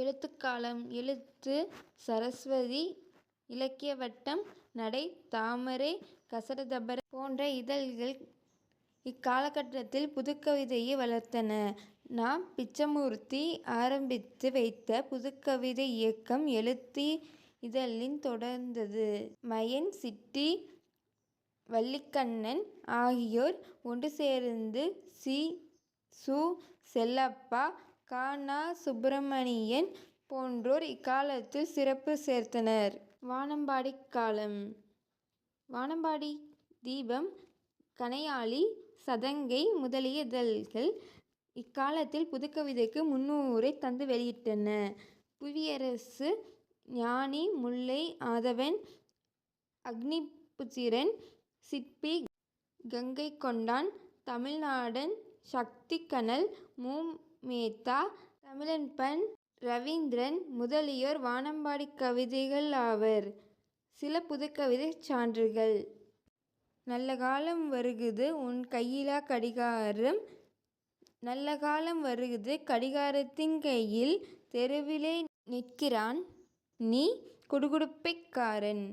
எழுத்துக்காலம் எழுத்து சரஸ்வதி இலக்கிய வட்டம் நடை தாமரை கசடதபர போன்ற இதழ்கள் இக்காலகட்டத்தில் புதுக்கவிதையை வளர்த்தன. நா. பிச்சமூர்த்தி ஆரம்பித்து வைத்த புதுக்கவிதை இயக்கம் எழுத்து இதழின் தொடர்ந்தது. மயன் சிட்டி வள்ளிக்கண்ணன் ஆகியோர் ஒன்று சேர்ந்து சி. சு. செல்லப்பா க. சுப்பிரமணியன் போன்றோர் இக்காலத்தில் சிறப்பு சேர்த்தனர். வானம்பாடி காலம் வானம்பாடி தீபம் கணையாழி சதங்கை முதலிய இதழ்கள் இக்காலத்தில் புதுக்கவிதைக்கு முன்னூரை தந்து வெளியிட்டன. புவியரசு ஞானி முல்லை ஆதவன் அக்னிபுத்திரன் சிற்பி கங்கைகொண்டான் தமிழ்நாடன் சக்திகனல் மு. மேத்தா தமிழன்பண் ரவீந்திரன் முதலியோர் வானம்பாடிக் கவிஞர்களாவர். சில புதுக்கவிதைச் சான்றுகள். நல்ல காலம் வருகுது உன் கையிலா கடிகாரம் நல்ல காலம் வருகுது கடிகாரத்தின் கையில் தெருவிலே நிற்கிறான் நீ குடுகுடுப்பைக்காரன்